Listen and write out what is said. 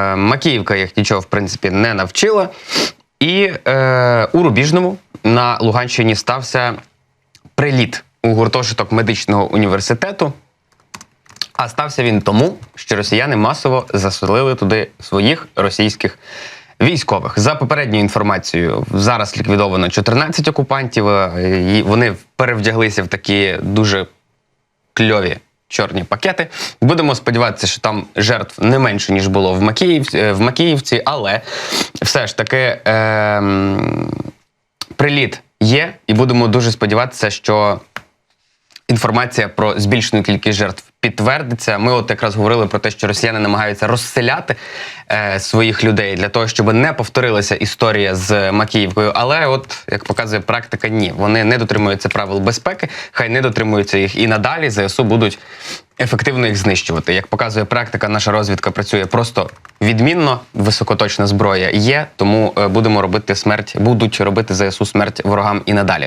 Е, Макіївка їх нічого, в принципі, не навчила. І е, у Рубіжному на Луганщині стався приліт у гуртожиток медичного університету. А стався він тому, що росіяни масово заселили туди своїх російських військових. За попередньою інформацією, зараз ліквідовано 14 окупантів. е, і Вони перевдяглися в такі дуже кльові чорні пакети. Будемо сподіватися, що там жертв не менше, ніж було в, Макіїв, е, в Макіївці, але все ж таки е, приліт є, і будемо дуже сподіватися, що інформація про збільшену кількість жертв підтвердиться. Ми от якраз говорили про те, що росіяни намагаються розселяти е, своїх людей для того, щоб не повторилася історія з Макіївкою. Але, от як показує практика, ні, вони не дотримуються правил безпеки, хай не дотримуються їх і надалі. ЗСУ будуть ефективно їх знищувати. Як показує практика, наша розвідка працює просто відмінно. Високоточна зброя є, тому е, будемо робити смерть, будуть робити ЗСУ смерть ворогам і надалі.